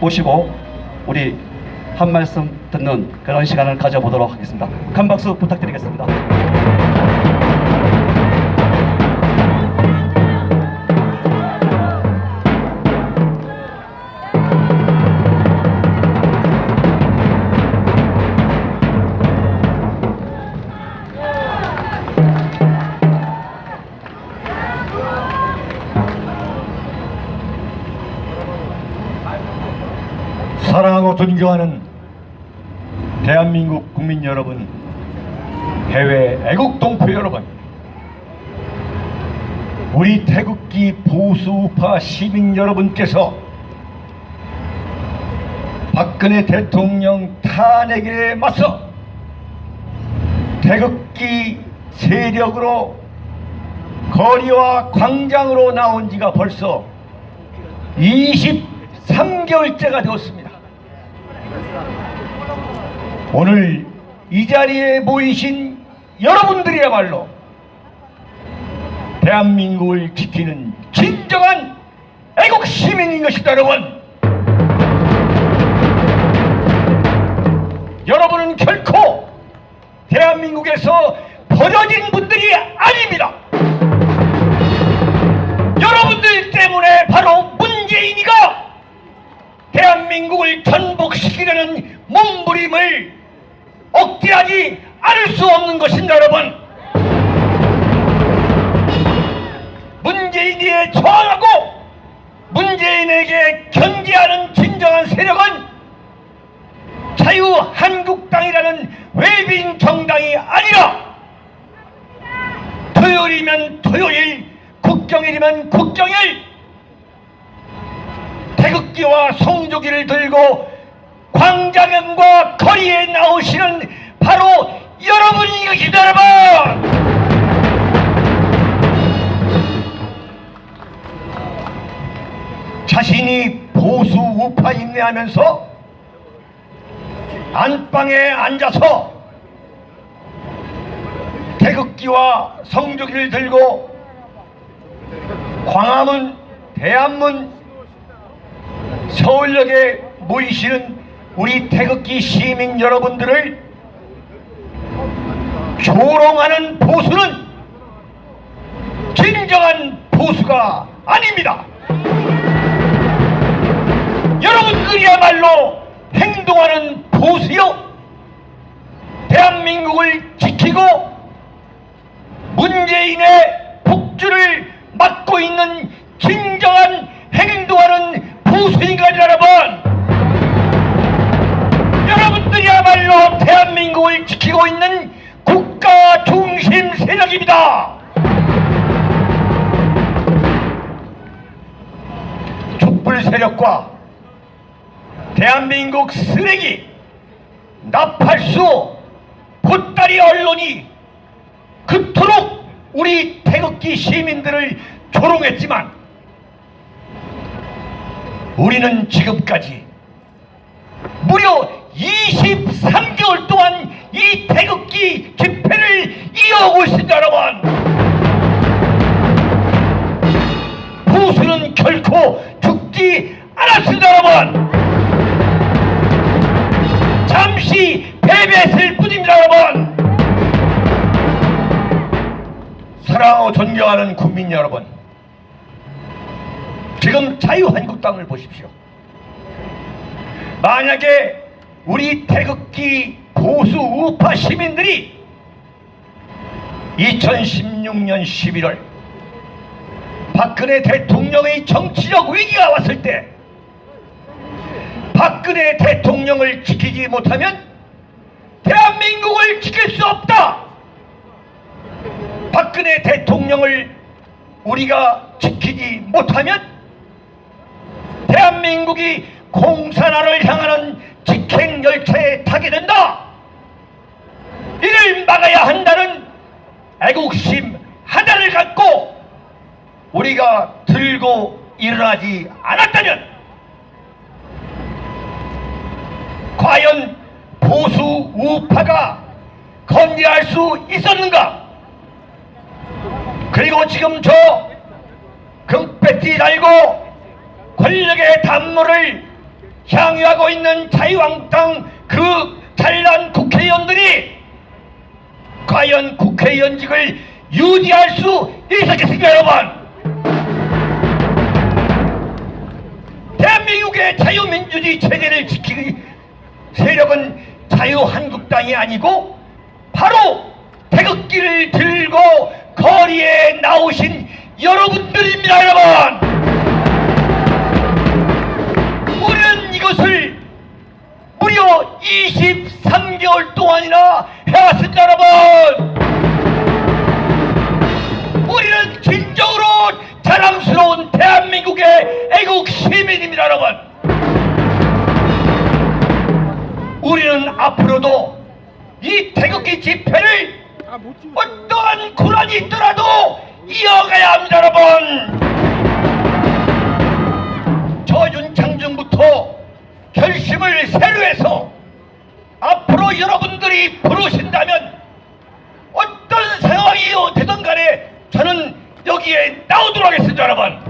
모시고 우리 한 말씀 듣는 그런 시간을 가져보도록 하겠습니다. 큰 박수 부탁드리겠습니다. 존경하는 대한민국 국민 여러분, 해외 애국 동포 여러분, 우리 태극기 보수우파 시민 여러분께서 박근혜 대통령 탄핵에 맞서 태극기 세력으로 거리와 광장으로 나온 지가 벌써 23개월째가 되었습니다. 오늘 이 자리에 모이신 여러분들이야말로 대한민국을 지키는 진정한 애국 시민인 것입니다, 여러분. 여러분은 결코 대한민국에서 버려진 분들이 아닙니다. 여러분들 때문에 바로 문재인이가 대한민국을 전복시키려는 몸부림을 억제하지 않을 수 없는 것입니다, 여러분. 문재인이에 저항하고 문재인에게 견제하는 진정한 세력은 자유한국당이라는 외빈 정당이 아니라 토요일이면 토요일, 국경일이면 국경일, 태극기와 성조기를 들고 광장과 거리에 나오시는 바로 여러분이 여러분! 자신이 보수 우파 인내하면서 안방에 앉아서 태극기와 성조기를 들고 광화문, 대한문, 서울역에 모이시는 우리 태극기 시민 여러분들을 조롱하는 보수는 진정한 보수가 아닙니다. 여러분들이야말로 행동하는 보수요. 대한민국을 지키고 문재인의 복주를 막고 있는 진정한 행동하는 보수인가 여러분. 여러분들이야말로 대한민국을 지키고 있는 국가 중심 세력입니다. 촛불 세력과 대한민국 쓰레기 나팔수 보따리 언론이 그토록 우리 태극기 시민들을 조롱했지만 우리는 지금까지 무려 23개월 동안 이 태극기 집회를 이어오고 있습니다 여러분. 보수는 결코 죽지 않았습니다 여러분. 잠시 패배했을 뿐입니다 여러분. 사랑하고 존경하는 국민 여러분 지금 자유한국당을 보십시오 만약에 우리 태극기 보수 우파 시민들이 2016년 11월 박근혜 대통령의 정치적 위기가 왔을 때 박근혜 대통령을 지키지 못하면 대한민국을 지킬 수 없다. 박근혜 대통령을 우리가 지키지 못하면 대한민국이 공산화를 향하는 직행 열차에 타게 된다. 이를 막아야 한다는 애국심 하나를 갖고 우리가 들고 일어나지 않았다면 과연 보수 우파가 건재할 수 있었는가? 그리고 지금 저 금배지 달고 권력의 단물을 향유하고 있는 자유한국당 그 잘난 국회의원들이 과연 국회의원직을 유지할 수 있었겠습니까 여러분? 대한민국의 자유민주주의 체제를 지키기 세력은 자유한국당이 아니고 바로 태극기를 들고 거리에 나오신 여러분들입니다 여러분 23개월 동안이나 해왔습니다 여러분! 우리는 진정으로 자랑스러운 대한민국의 애국 시민입니다 여러분! 우리는 앞으로도 이 태극기 집회를 어떠한 고난이 있더라도 이어가야 합니다 여러분! 저윤창중부터 결심을 새로 해서 앞 으로 여러분들이 부르신다면 어떤 상황이 되든 간에 저는 여기에 나오도록 하겠습니다 여러분.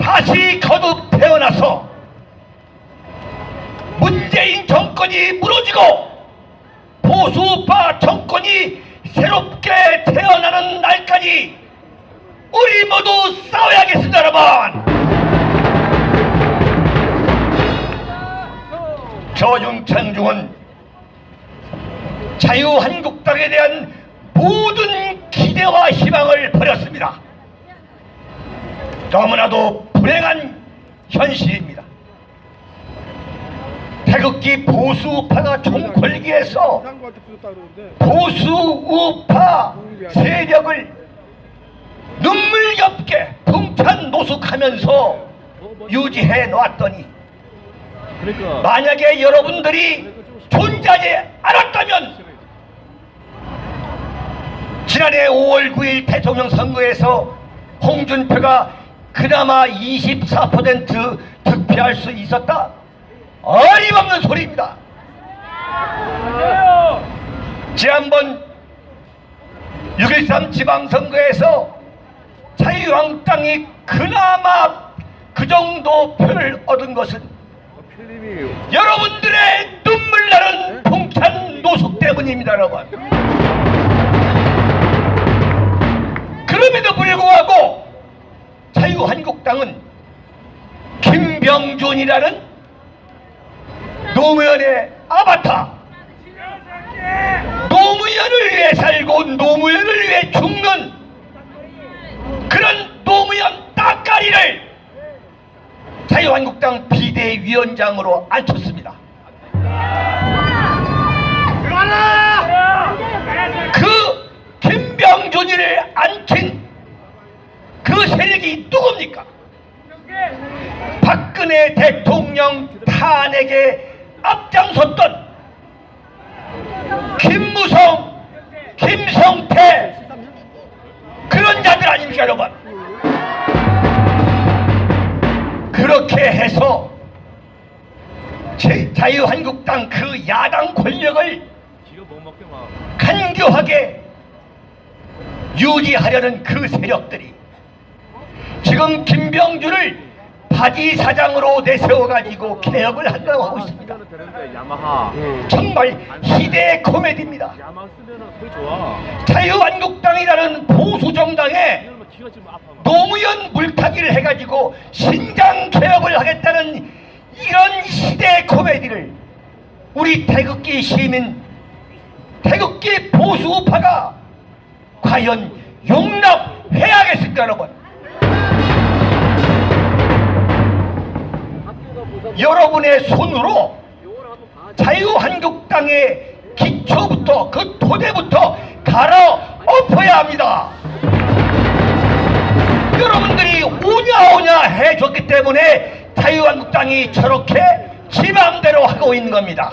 다시 거듭 태어나서 문재인 정권이 무너지고 보수파 정권이 새롭게 태어나는 날까지 우리 모두 싸워야겠습니다 여러분 저윤창중은 자유한국당에 대한 모든 기대와 희망을 버렸습니다. 너무나도 불행한 현실입니다. 태극기 보수파가 총궐기에서 상구한테 부졌다 그러는데 보수 우파 세력을 눈물겹게 풍찬 노숙하면서 유지해 놓았더니 그러니까 만약에 여러분들이 존재하지 않았다면 지난해 5월 9일 대통령 선거에서 홍준표가 그나마 24% 득표할 수 있었다? 어림없는 소리입니다. 지난번 6.13 지방선거에서 자유한국당이 그나마 그 정도 표를 얻은 것은 여러분들의 눈물 나는 풍찬 노숙 때문입니다, 여러분. 그럼에도 불구하고 자유한국당은 김병준이라는 노무현의 아바타 노무현을 위해 살고 노무현을 위해 죽는 그런 노무현 따까리를 자유한국당 비대위원장으로 앉혔습니다. 그 김병준이를 앉힌 그 세력이 누굽니까? 박근혜 대통령 탄핵에 앞장섰던 김무성, 김성태 그런 자들 아닙니까 여러분? 그렇게 해서 제 자유한국당 그 야당 권력을 간교하게 유지하려는 그 세력들이 지금 김병준을 바지 사장으로 내세워가지고 개혁을 한다고 하고 있습니다. 정말 희대의 코미디입니다. 자유한국당이라는 보수 정당에 노무현 물타기를 해가지고 신장 개혁을 하겠다는 이런 시대 코미디를 우리 태극기 시민, 태극기 보수파가 과연 용납해야겠습니까, 여러분? 여러분의 손으로 자유한국당의 기초부터 그 토대부터 갈아 엎어야 합니다. 오냐오냐 해줬기 때문에 자유한국당이 저렇게 지 맘대로 하고 있는 겁니다.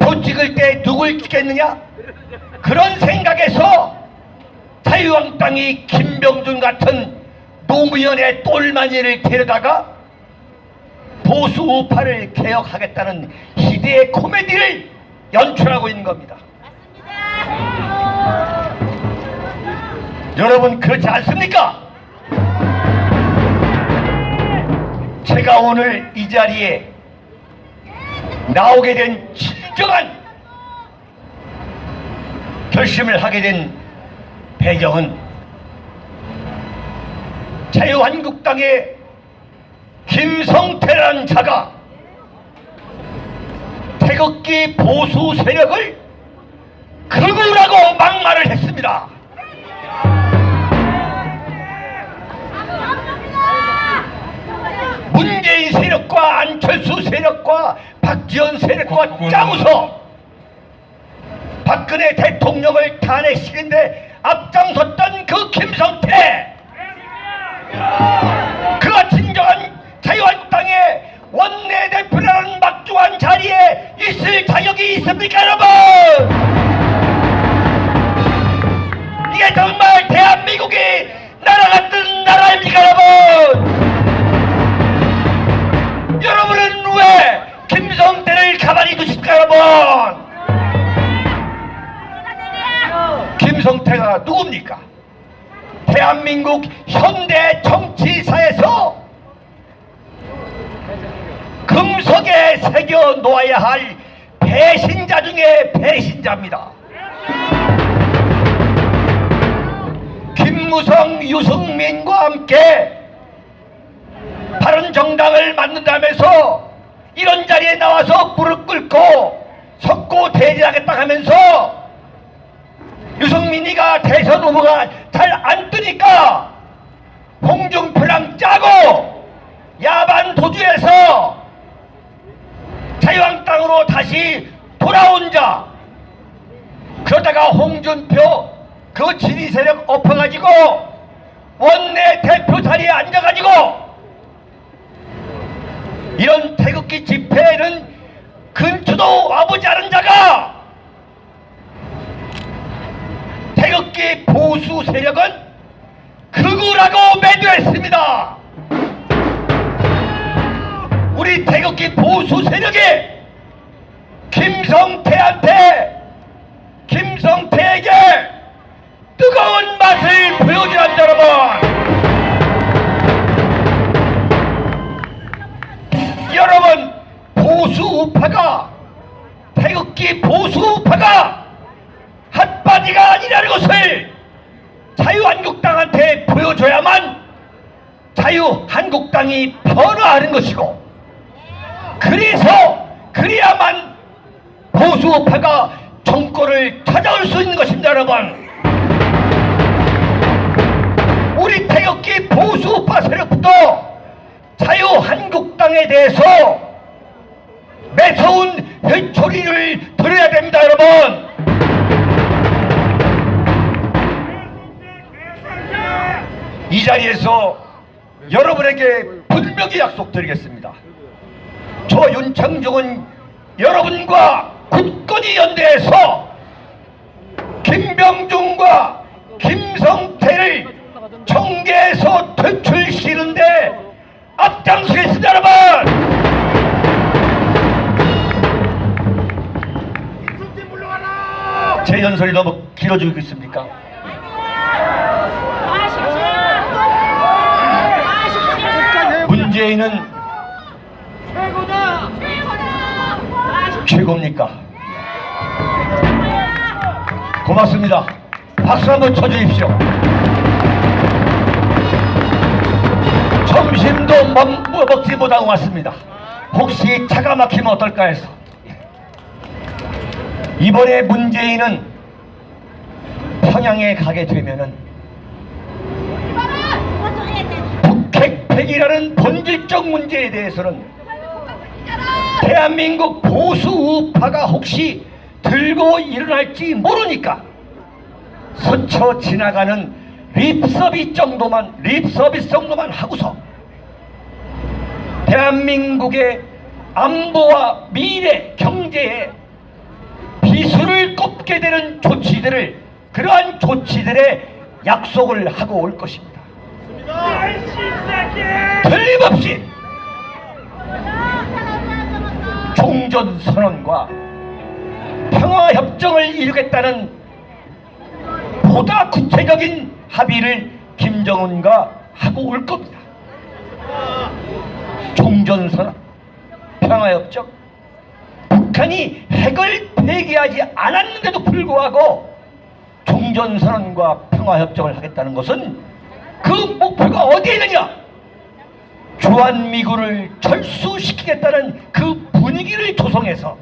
도 찍을 때 누굴 찍겠느냐? 그런 생각에서 자유한국당이 김병준 같은 노무현의 똘마니를 데려다가 보수 우파를 개혁하겠다는 희대의 코미디를 연출하고 있는 겁니다. 여러분 그렇지 않습니까? 제가 오늘 이 자리에 나오게 된 진정한 결심을 하게 된 배경은 자유한국당의 김성태라는 자가 태극기 보수 세력을 극우라고 막말을 했습니다. 문재인 세력과 안철수 세력과 박지원 세력과 짜고서 박근혜 대통령을 탄핵시키는데 앞장섰던 그 김성태! 그가 진정한 자유한국당의 원내대표라는 막중한 자리에 있을 자격이 있습니까 여러분? 이게 정말 대한민국이 나라 같은 나라입니까 여러분 여러분은 왜 김성태를 가만히 두십니까 여러분? 김성태가 누굽니까? 대한민국 현대 정치사에서 금속에 새겨 놓아야 할 배신자 중에 배신자입니다. 김무성, 유승민과 함께 바른 정당을 만든다면서 이런 자리에 나와서 무릎 꿇고 석고 대지하겠다 하면서 유승민이가 대선 후보가 잘 안 뜨니까 홍준표랑 짜고 야반 도주해서 자유한국당으로 다시 돌아온 자. 그러다가 홍준표 그 지리 세력 엎어가지고 원내 대표 자리에 앉아가지고 이런 태극기 집회에는 근처도 와보지 않은 자가 태극기 보수 세력은 극우라고 매도했습니다. 우리 태극기 보수 세력이 김성태한테 김성태에게 뜨거운 맛을 여러분 여러분 보수 우파가 태극기 보수 우파가 핫바디가 아니라는 것을 자유한국당한테 보여줘야만 자유한국당이 변화하는 것이고 그래서 그래야만 보수파가 정권을 찾아올 수 있는 것입니다 여러분. 우리 태극기 보수파 세력부터 자유한국당에 대해서 매서운 회초리를 들어야 됩니다 여러분 이 자리에서 여러분에게 분명히 약속드리겠습니다. 저 윤창중은 여러분과 굳건히 연대해서 김병중과 김성태를 청계에서 퇴출시키는데 앞장서 너무 길어지고 있습니까? 문재인은 최고입니까? 고맙습니다. 박수 한번 쳐주십시오. 점심도 먹지 못하고 왔습니다. 혹시 차가 막히면 어떨까 해서. 이번에 문재인은 평양에 가게 되면은 북핵팩이라는 본질적 문제에 대해서는 대한민국 보수 우파가 혹시 들고 일어날지 모르니까 스쳐 지나가는 립서비스 정도만 립서비스 정도만 하고서 대한민국의 안보와 미래 경제에 비수를 꼽게 되는 조치들을 그러한 조치들의 약속을 하고 올 것입니다. 틀림없이 종전 선언과 평화 협정을 이루겠다는 보다 구체적인 합의를 김정은과 하고 올 겁니다. 종 종전선언, 평화 협정, 북한이 핵을 폐기하지 않았는데도 불구하고 종전선언과 평화협정을 하겠다는 것은 그 목표가 어디에 있느냐? 주한미군을 철수시키겠다는 그 분위기를 조성해서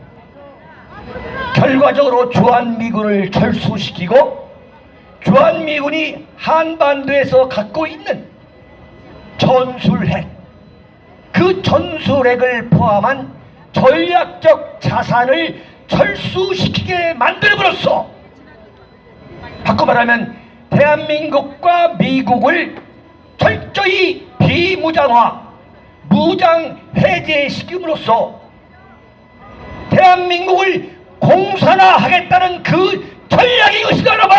결과적으로 주한미군을 철수시키고 주한미군이 한반도에서 갖고 있는 전술핵 그 전술핵을 포함한 전략적 자산을 철수시키게 만들므로써 바꿔 말하면 대한민국과 미국을 철저히 비무장화, 무장 해제시킴으로써 대한민국을 공산화하겠다는 그 전략이 이것이다 여러분!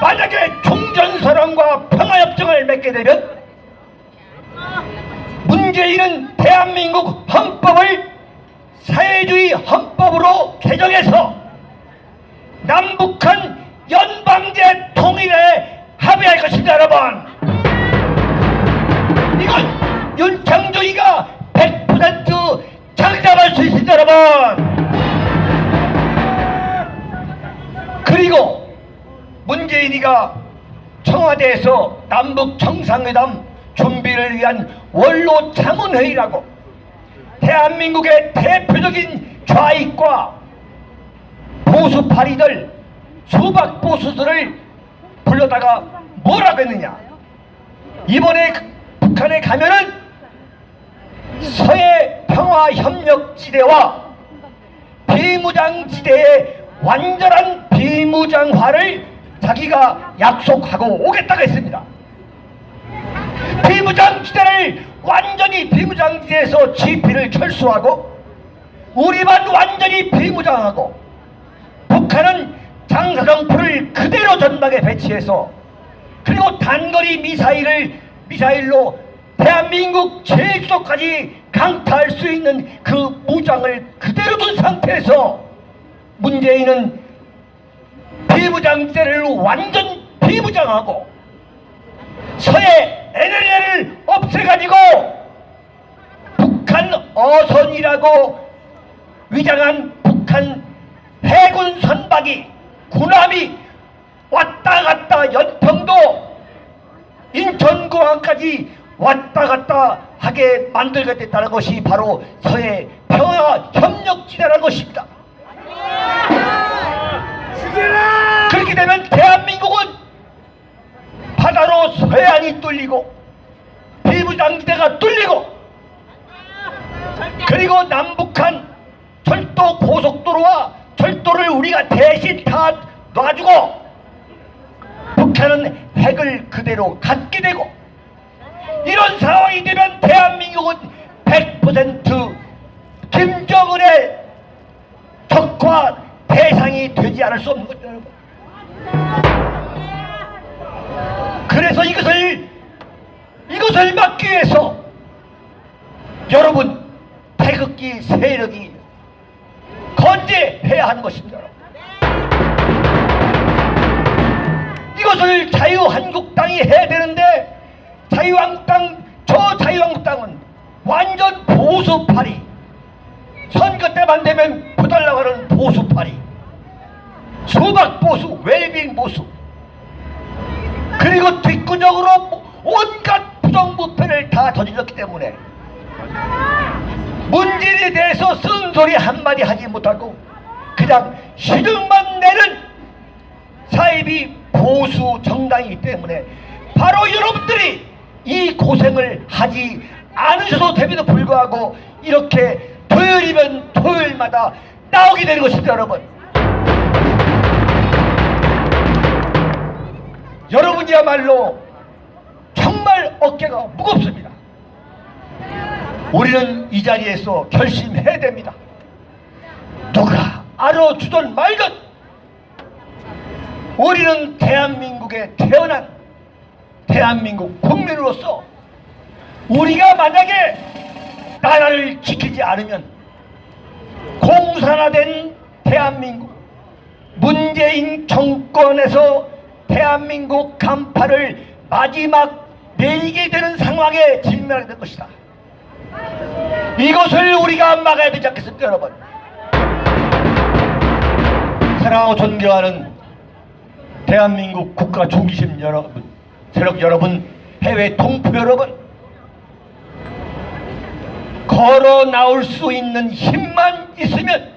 만약에 종전선언과 평화협정을 맺게 되면 문재인은 대한민국 헌법을 사회주의 헌법으로 개정해서 남북한 연방제 통일에 합의할 것입니다 여러분. 이건 윤창조이가 100% 장담할 수 있습니다 여러분. 그리고 문재인이가 청와대에서 남북 정상회담 준비를 위한 원로 자문회의라고 대한민국의 대표적인 좌익과 보수파리들 수박 보수들을 불러다가 뭐라고 했느냐 이번에 그 북한에 가면은 서해 평화협력지대와 비무장지대의 완전한 비무장화를 자기가 약속하고 오겠다고 했습니다. 비무장지대를 완전히 비무장지대에서 지피를 철수하고 우리만 완전히 비무장하고 북한은 장사정포를 그대로 전방에 배치해서 그리고 단거리 미사일을 미사일로 대한민국 제주도까지 강타할 수 있는 그 무장을 그대로 둔 상태에서 문재인은 비무장지대를 완전 비무장하고 서해 NLL을 없애가지고 북한 어선이라고 위장한 북한 해군 선박이 군함이 왔다 갔다 연평도 인천공항까지 왔다 갔다 하게 만들겠다는 것이 바로 서해 평화 협력지대라는 것입니다. 그렇게 되면 대한민국은 바다로 서해안이 뚫리고 비무장지대가 뚫리고 그리고 남북한 철도 고속도로와 철도를 우리가 대신 다 놔주고 북한은 핵을 그대로 갖게 되고 이런 상황이 되면 대한민국은 100% 김정은의 적과 대상이 되지 않을 수 없는 거죠 여러분. 그래서 이것을 이것을 막기 위해서 여러분 태극기 세력이 건재해야 하는 것입니다. 이것을 자유한국당이 해야 되는데 자유한국당 저 자유한국당은 완전 보수파리. 선거 때만 되면 부달라고 하는 보수파리. 수박 보수 웰빙 보수. 그리고 뒷구녕으로 온갖 부정부패를 다 저질렀기 때문에 문재인에 대해서 쓴소리 한마디 하지 못하고 그냥 시중만 내는 사입이 보수 정당이기 때문에 바로 여러분들이 이 고생을 하지 않으셔도 됨에도 불구하고 이렇게 토요일이면 토요일마다 나오게 되는 것입니다 여러분 여러분이야말로 정말 어깨가 무겁습니다. 우리는 이 자리에서 결심해야 됩니다. 누가 알아주든 말든 우리는 대한민국에 태어난 대한민국 국민으로서 우리가 만약에 나라를 지키지 않으면 공산화된 대한민국 문재인 정권에서 대한민국 간파를 마지막 매이게 되는 상황에 직면하게 된 것이다. 이것을 우리가 막아야 되지 않겠습니까, 여러분? 사랑하고 존경하는 대한민국 국가 중심 여러분, 세력 여러분, 해외 동포 여러분, 걸어 나올 수 있는 힘만 있으면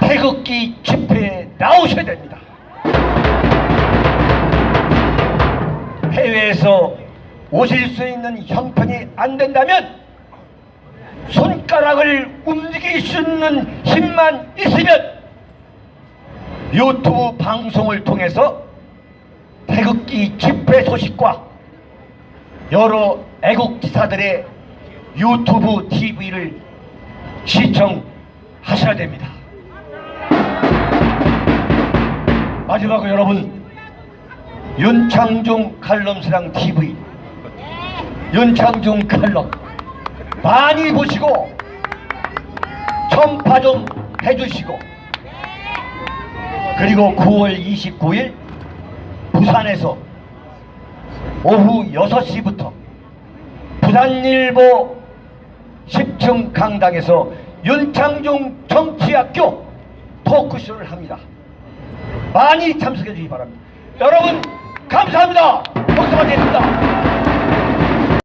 태극기 집회에 나오셔야 됩니다. 해외에서 오실 수 있는 형편이 안 된다면 손가락을 움직일 수 있는 힘만 있으면 유튜브 방송을 통해서 태극기 집회 소식과 여러 애국지사들의 유튜브 TV를 시청하셔야 됩니다. 마지막으로 여러분 윤창중 칼럼스랑 TV 윤창중 칼럼 많이 보시고 전파 좀 해주시고 그리고 9월 29일 부산에서 오후 6시부터 부산일보 10층 강당에서 윤창중 정치학교 토크쇼를 합니다. 많이 참석해 주시기 바랍니다. 여러분 감사합니다. 박수가 됐습니다.